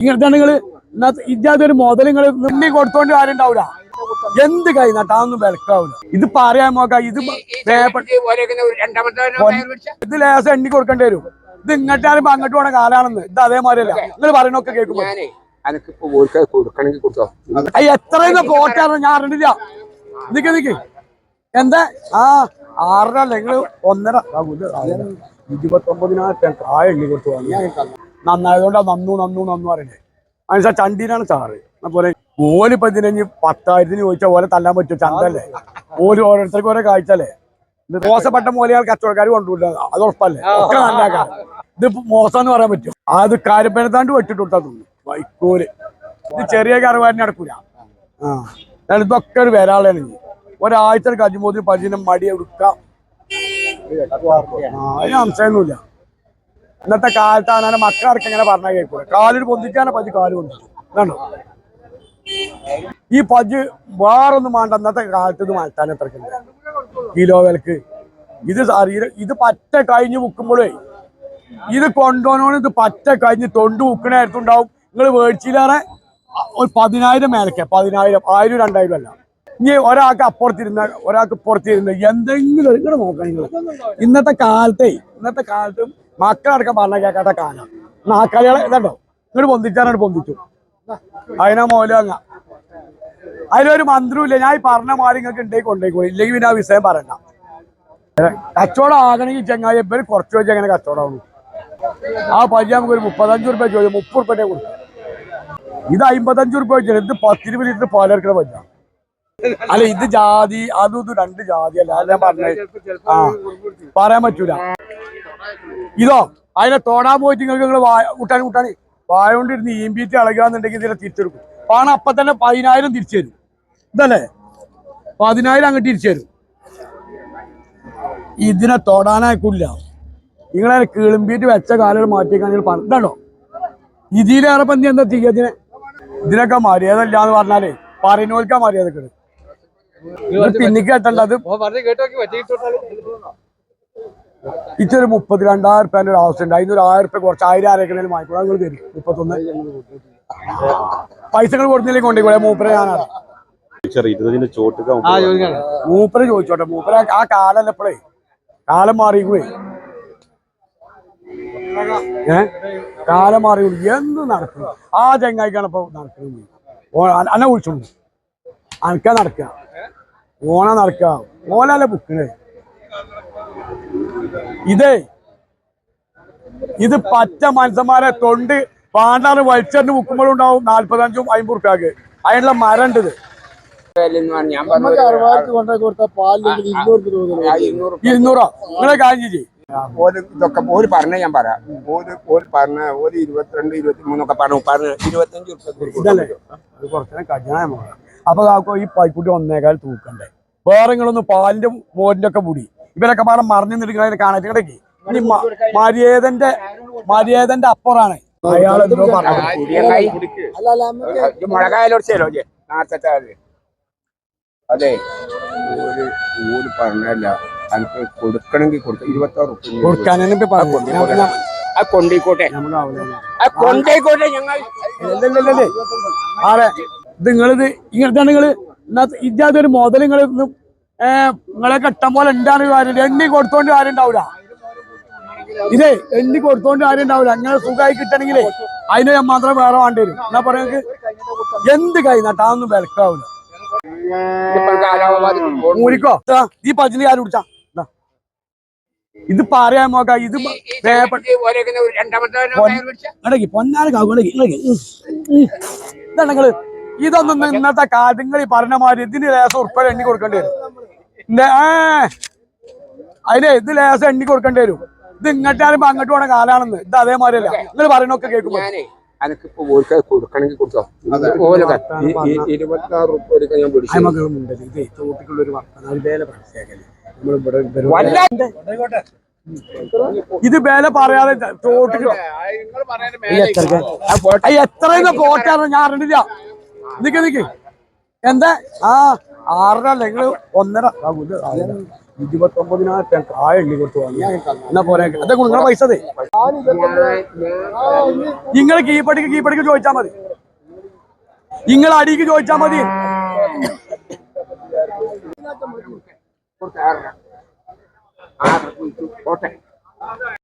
ഇങ്ങനത്തെ ആണെങ്കിൽ ഇജാതി ഒരു മുതൽ നിങ്ങൾ നിന്നി കൊടുത്തോണ്ട് ആരും ഉണ്ടാവില്ല എന്ത് കൈ നട്ടാന്നും വിലക്കാവില്ല ഇത് പറയാൻ നോക്കാം ഇത് ഇത് ലേസം എണ്ണി കൊടുക്കേണ്ടി വരും. ഇത് ഇങ്ങോട്ടാലും അങ്ങോട്ട് പോണ കാലാണെന്ന്. ഇത് അതേമാതിരിയല്ല. നിങ്ങൾ പറയണൊക്കെ കേൾക്കുമ്പോ. എത്രയെന്ന് പോറ്റാണ് ഞാൻ അറിഞ്ഞില്ല. നിക്ക് നിക്ക്. എന്താ? ആ ആറര അല്ല? നിങ്ങൾ ഒന്നര ആ, ഇത് ആയിരം. ഇരുപത്തൊമ്പതിനായിരം കായ എണ്ണി കൊടുത്തു നന്നായതുകൊണ്ടാ നന്നു നന്നു നന്നു പറയണേ. അതിന് ചണ്ടീനാണ് സാറ് അതുപോലെ ഓലിപ്പോ ഇതിന് പത്തായിരത്തിന് ചോദിച്ചാൽ ഓലെ തല്ലാൻ പറ്റും ചന്തല്ലേ? ഓൽ ഓരോരുത്തർക്ക് ഓരോ കാഴ്ചല്ലേ മോശപ്പെട്ട മൂലയാൾ കച്ചവടക്കാർ കൊണ്ടുവില്ല അത് ഉറപ്പല്ലേ? ഒക്കെ നല്ലാക്കാം ഇത് മോശം എന്ന് പറയാൻ പറ്റും അത് കാര്യപ്പനത്താണ്ട് വെട്ടിട്ടുണ്ടാ തോന്നുന്നു. വൈക്കോൽ. ഇത് ചെറിയ കറവാരിന് നടക്കൂല. ആ. ഇതൊക്കെ ഒരു വരാളാണ് ഒരാഴ്ച കഴിയുമ്പോൾ പതിനും മടി എടുക്കാം. അതിന് സംശയമൊന്നുമില്ല. ഇന്നത്തെ കാലത്ത് അങ്ങനെ മക്കളടക്കം ഇങ്ങനെ പറഞ്ഞാൽ കേൾക്കൂല. കാലിൽ പൊന്തിക്കാനെ പതി കാൽ പൊന്തിച്ചു കണ്ടോ ഈ പജ് വേറൊന്നും വേണ്ട ഇന്നത്തെ കാലത്ത് ഇത് മാറ്റാൻ എത്രക്കുണ്ട് കിലോ വിലക്ക്. ഇത് ശരീരം ഇത് പറ്റ കഴിഞ്ഞ് മുക്കുമ്പോഴേ ഇത് കൊണ്ടുപോകണോന്ന് ഇത് പറ്റ കഴിഞ്ഞ് തൊണ്ട് മുക്കണായിട്ടുണ്ടാവും നിങ്ങൾ മേടിച്ചില്ലാറെ ഒരു പതിനായിരം മേലക്കെ പതിനായിരം ആയിരം രണ്ടായിരം അല്ല. ഇനി ഒരാൾക്ക് അപ്പുറത്തിരുന്ന ഒരാൾക്ക് പുറത്തിരുന്ന എന്തെങ്കിലും ഇങ്ങനെ നോക്കണം നിങ്ങൾ. ഇന്നത്തെ കാലത്തെ ഇന്നത്തെ കാലത്ത് മക്കളടക്കം പറഞ്ഞ കേൾക്കാത്ത കാലം. നാക്കളികളെ ഇതുണ്ടോ? ഇങ്ങോട്ട് പൊന്തിച്ചാനാണ് പൊന്തിച്ചു. അതിനാ മോലങ്ങ അതിലൊരു മന്ത്രമില്ല ഞാൻ ഈ പറഞ്ഞ മാറി നിങ്ങൾക്ക് ഉണ്ടെങ്കിൽ കൊണ്ടേക്കോളൂ ഇല്ലെങ്കിൽ പിന്നെ ആ വിഷയം പറയണ്ട. കച്ചവടം ആകണമെങ്കിൽ ചെങ്ങായി എപ്പോഴും കുറച്ച് വെച്ച് എങ്ങനെ കച്ചവടം ആവുന്നു ആ പരി നമുക്ക് ഒരു മുപ്പത്തഞ്ച് റുപ്യ ചോദിച്ചു മുപ്പത് റുപ്യ കൊടുക്കും. ഇത് അമ്പത്തഞ്ച് റുപ്യ വെച്ചാൽ ഇത് പത്തിരുപത് ലിറ്റർ പാലെടുക്കണ പയ്യ അല്ല ഇത് ജാതി അതും ഇത് രണ്ട് ജാതി അല്ല ഞാൻ പറഞ്ഞത്. ആ. പറയാൻ പറ്റൂല. ഇതോ അതിനെ തോടാൻ പോയിട്ട് നിങ്ങൾക്ക് നിങ്ങൾ കൂട്ടാൻ കൂട്ടാൻ. വായ കൊണ്ടിരുന്ന് ഈമ്പീറ്റ് ഇളകാന്നുണ്ടെങ്കിൽ ഇതിനെ തിരിച്ചെടുക്കും. പണം അപ്പൊ തന്നെ പതിനായിരം തിരിച്ചു തരും. ഇതല്ലേ? പതിനായിരം അങ്ങോട്ട് തിരിച്ചു തരും. ഇതിനെ തൊടാനായിക്കില്ല. നിങ്ങളെ കിളിമ്പീറ്റ് വെച്ച കാലം മാറ്റിക്കാണെങ്കിൽ പറഞ്ഞോ ഇതിലേറെ പന്തി എന്താ ചെയ്യുക ഇതിനെ? ഇതിനൊക്കെ മര്യാദ ഇല്ലാന്ന് പറഞ്ഞാലേ പറയുന്നവർക്കാ മര്യാദ കേട് പിന്നിക്ക് കെട്ടണ്ട അത് ഇച്ചൊരു മുപ്പത്തി രണ്ടായിരം റുപ്യന്റെ ഒരു ആവശ്യമുണ്ട് അതിന് ഒരു ആയിരം റുപ്യ കുറച്ച് ആയിരം ആരെങ്കിലും വാങ്ങിക്കോളാം. നിങ്ങൾ തരും. മുപ്പത്തൊന്ന്. പൈസകൾ കൊടുത്തില്ലെങ്കിൽ കൊണ്ടേക്കോളെ മൂപ്പരെ ഞാനാണ് മൂപ്പര് ചോദിച്ചോട്ടെ. മൂപ്പര ആ കാലല്ല ഇപ്പളേ? കാലം മാറിക്കുവേ ഏ? കാലം മാറി എന്ത് നടക്കുന്നു. ആ ചെങ്ങായിക്കാണ് ഇപ്പൊ നടക്കുന്നത്. അന്നെ വിളിച്ചോണ്ട് അനക്ക നടക്ക. ഓണ നടക്ക. ഓനല്ല ബുക്കിന് ഇതേ ഇത് പച്ച മനുഷ്യന്മാരെ തൊണ്ട് പാണ്ടാറ് വലിച്ചെറിഞ്ഞ് മുക്കുമ്പോഴുണ്ടാവും നാല്പത്തഞ്ചും അമ്പത് റുപ്യക്ക് അതിനുള്ള മരം ഉണ്ട് ഇരുന്നൂറ് നിങ്ങളെ ഓര് ഇതൊക്കെ ഓര് പറഞ്ഞ ഞാൻ പറയാം. ഓര് ഓര് പറഞ്ഞ ഒരു ഇരുപത്തിരണ്ട് ഇരുപത്തി മൂന്നൊക്കെ പറഞ്ഞു പറഞ്ഞ ഇരുപത്തഞ്ച് ഇതല്ലേ? ഉറുപ്പിക അത് കുറച്ചു അപ്പൊ കാക്കോ ഈ പൈക്കുട്ടി ഒന്നേകാൽ തൂക്കണ്ടേ. വേറെ നിങ്ങളൊന്ന് പാലിന്റെ മോരിന്റെ ഒക്കെ മുടി. ഇവരൊക്കെ പാടെ മറിഞ്ഞു നിൽക്കുന്നതിന് കാണാൻ കിടക്കി ഇനി മര്യാദന്റെ മര്യാദന്റെ അപ്പുറാണ്. അയാൾ എന്തോ പറഞ്ഞു അതെ. പറഞ്ഞല്ല എനിക്ക് കൊടുക്കണമെങ്കിൽ കൊടുക്ക. ഇരുപത്താറ് ആ കൊണ്ടേക്കോട്ടെ. ആ കൊണ്ടേക്കോട്ടെ ഞങ്ങൾ. ഇല്ലല്ലല്ലല്ലേ. ഇത് നിങ്ങളിത് ഇങ്ങനത്തെ നിങ്ങൾ ഇതിനകത്ത് ഒരു മുതൽ നിങ്ങൾ നിങ്ങളെ കെട്ടാൻ പോലെ എന്താണ് കാര്യം എണ്ണി കൊടുത്തോണ്ട് കാര്യം ഉണ്ടാവില്ല ഇതേ എണ്ണി കൊടുത്തോണ്ട് കാര്യം ഉണ്ടാവില്ല അങ്ങനെ സുഖമായി കിട്ടണമെങ്കിലേ അതിന് ഞാൻ മാത്രം വേറെ വേണ്ടി വരും. എന്നാ പറയുന്നത് എന്ത് കൈ നട്ടാന്നും വിലക്കാവില്ല മൂലിക്കോ ഈ പച്ചിന് കാര്യം കുടിച്ചാ. ഇത്. പറയാൻ നോക്കാ ഇത് പേപ്പർ രണ്ടാമത്തെ ഇതൊന്നും ഇന്നത്തെ കാര്യങ്ങൾ ഈ പറഞ്ഞ മാതിരി ഇതിന് ലേസം ഉൾപ്പെടെ എണ്ണി കൊടുക്കേണ്ടി വരും. അതിനെ ഇത് ലേസം എണ്ണി കൊടുക്കേണ്ടി വരും. ഇത് ഇങ്ങോട്ടാലും അങ്ങോട്ട് പോണ കാലാണെന്ന്. ഇത് അതേമാതിരിയല്ല. നിങ്ങൾ പറയണൊക്കെ കേൾക്കുമ്പോ. അനക്കിപ്പോ ഓർക്ക് കൊടുക്കണമെങ്കിൽ ഞാൻ പിടിച്ചു ഇത് വേല പറയാതെ ചോട്ടിക്ക് എത്ര പോറ്റാണ് ഞാൻ അറിഞ്ഞില്ല. നിക്ക് നിക്ക് എന്താ ആ ആറര അല്ലെങ്കിൽ ഒന്നര ആ, ഇത് ആറര. ഇരുപത്തൊമ്പതിനായിരം കായ എണ്ണി കൊടുത്തു എന്നാ പോരെ അതെ നിങ്ങളെ പൈസ നിങ്ങൾ കീപ്പടിക്ക് കീപ്പടിക്ക് ചോദിച്ചാ മതി നിങ്ങൾ അടിക്ക് ചോദിച്ചാ മതി ആ ആറ് പോട്ടെ